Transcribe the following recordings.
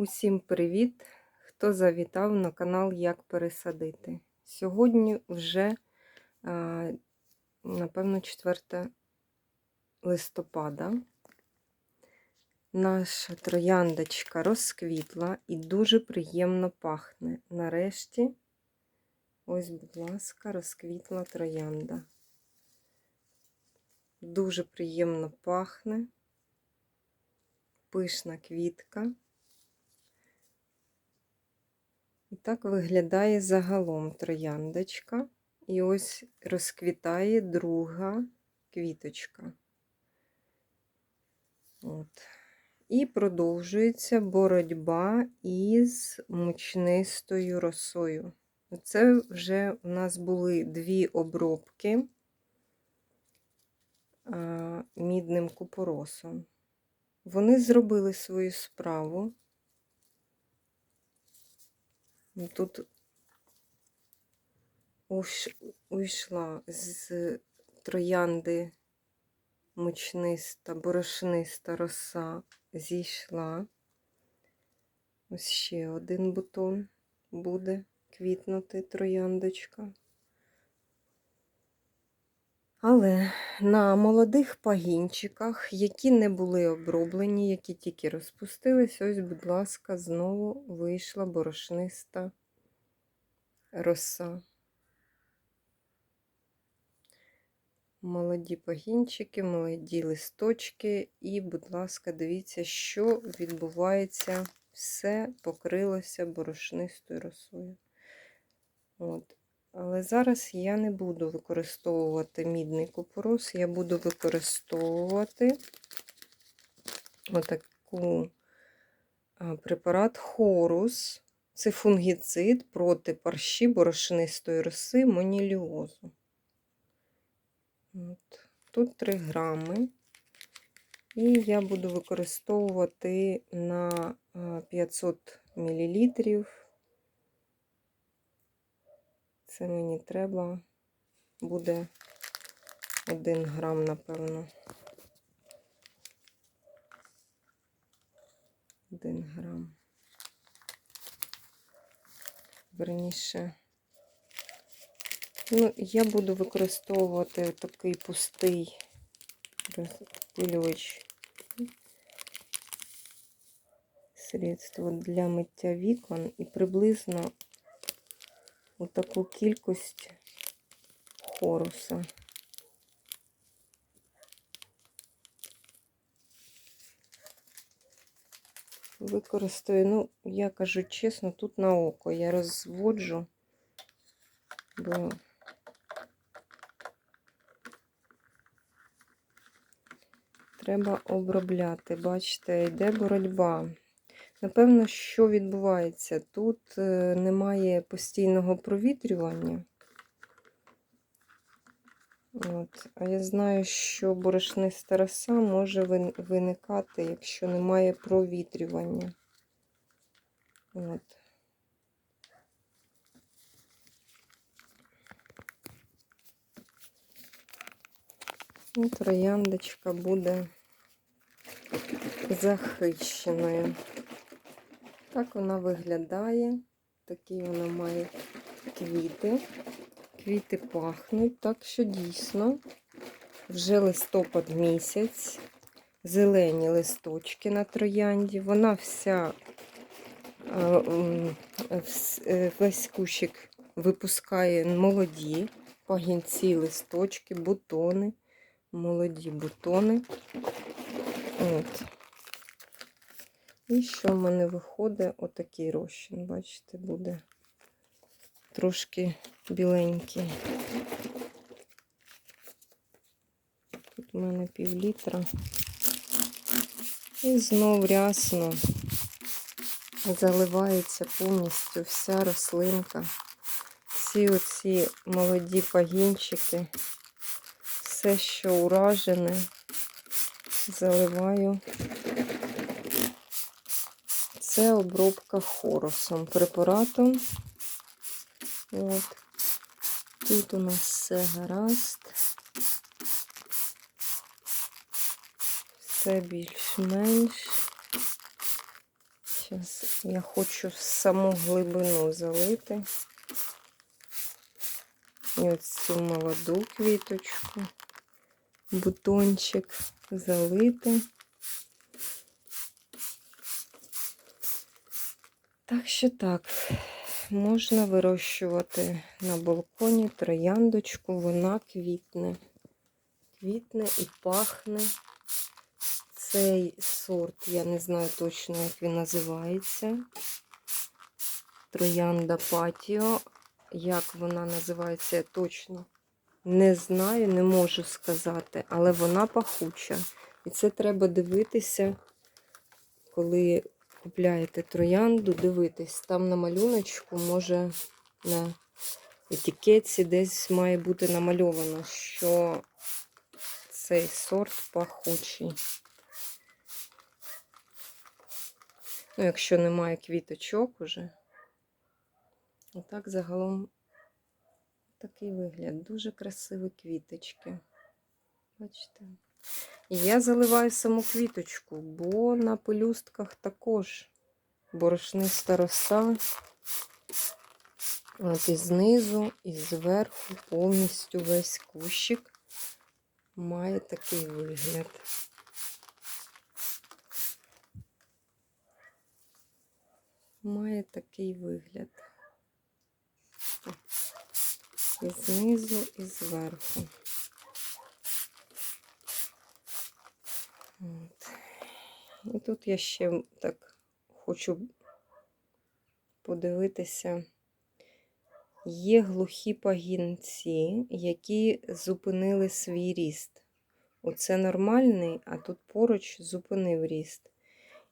Усім привіт! Хто завітав на канал Як пересадити. Сьогодні вже, напевно, 4 листопада. Наша трояндочка розквітла і дуже приємно пахне. Нарешті, ось, будь ласка, розквітла троянда. Дуже приємно пахне, пишна квітка. І так виглядає загалом трояндочка. І ось розквітає друга квіточка. От. І продовжується боротьба із мучнистою росою. Це вже у нас були дві обробки мідним купоросом. Вони зробили свою справу. Тут уш, уйшла з троянди мучниста, борошниста роса зійшла. Ось ще один бутон буде квітнути трояндочка. Але на молодих пагінчиках, які не були оброблені, які тільки розпустились, ось, будь ласка, знову вийшла борошниста роса. Молоді пагінчики, молоді листочки, і, будь ласка, дивіться, що відбувається, все покрилося борошнистою росою. От. Але зараз я не буду використовувати мідний купорос, я буду використовувати отаку препарат Хорус. Це фунгіцид проти парші борошнистої роси моніліозу. От. Тут 3 грами. І я буду використовувати на 500 мл. Це мені треба буде 1 грам, напевно. 1 грам. Верніше. Ну, я буду використовувати такий пустий розпилювач средство для миття вікон і приблизно отаку кількість хоруса. Використаю, ну, я кажу чесно, тут на око я розводжу, бо треба обробляти. Бачите, йде боротьба. Напевно, що відбувається? Тут е, немає постійного провітрювання. От. А я знаю, що борошниста роса може виникати, якщо немає провітрювання. От. І трояндочка буде захищеною. Так вона виглядає. Такі вона має квіти. Квіти пахнуть, так що дійсно вже листопад місяць, зелені листочки на троянді. Вона вся е, весь кущик випускає молоді пагінці, листочки, бутони, молоді бутони. От. І що в мене виходить? Отакий розчин, бачите, буде трошки біленький. Тут у мене пів літра. І знов рясно заливається повністю вся рослинка. Всі оці молоді пагінчики, все, що уражене, заливаю це обробка хорусом, препаратом. От. Тут у нас все гаразд. Все більш-менш. Зараз я хочу саму глибину залити. І ось цю молоду квіточку, бутончик залити. Так що так, можна вирощувати на балконі трояндочку, вона квітне. Квітне і пахне. Цей сорт, я не знаю точно, як він називається. Троянда Патіо. Як вона називається, я точно не знаю, не можу сказати, але вона пахуча. І це треба дивитися, коли купляєте троянду, дивитись. Там на малюночку, може, на етикетці десь має бути намальовано, що цей сорт пахучий. Ну, якщо немає квіточок уже. Отак загалом такий вигляд. Дуже красиві квіточки. Бачите? Я заливаю саму квіточку, бо на пелюстках також борошниста роса. От і знизу, і зверху повністю весь кущик має такий вигляд. Має такий вигляд. І знизу, і зверху. І тут я ще так хочу подивитися. Є глухі пагінці, які зупинили свій ріст. Оце нормальний, а тут поруч зупинив ріст.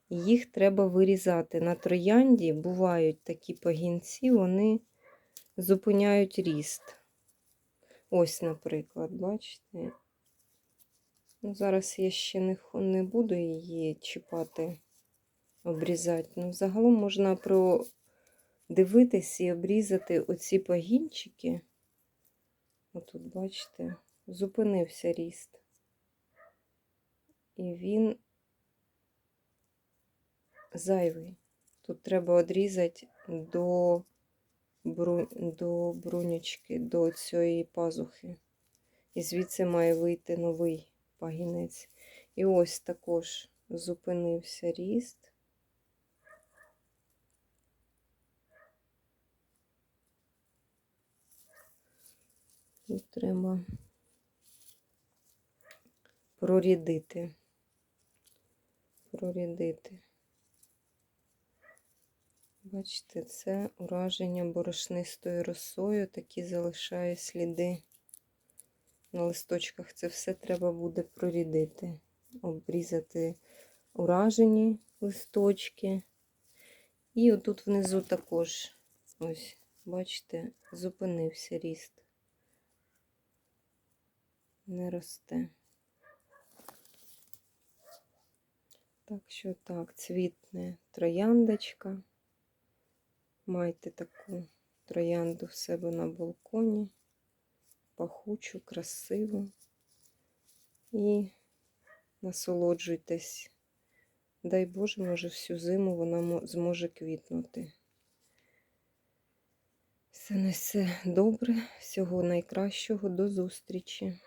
Їх треба вирізати. На троянді бувають такі пагінці, вони зупиняють ріст. Ось, наприклад, бачите? Ну, Зараз я ще не, не буду її чіпати, обрізати. Ну, загалом можна продивитись і обрізати оці пагінчики. Отут, бачите, зупинився ріст. І він зайвий. Тут треба одрізати до, бру... до брунячки, до цієї пазухи. І звідси має вийти новий пагінець. І ось також зупинився ріст. І треба прорідити. Прорідити. Бачите, це ураження борошнистою росою, такі залишає сліди на листочках. Це все треба буде прорідити, обрізати уражені листочки. І отут внизу також, ось, бачите, зупинився ріст. Не росте. Так що так, цвітне трояндочка. Майте таку троянду в себе на балконі, пахучу, красиву. І насолоджуйтесь. Дай Боже, може, всю зиму вона зможе квітнути. Все на все добре, всього найкращого, до зустрічі.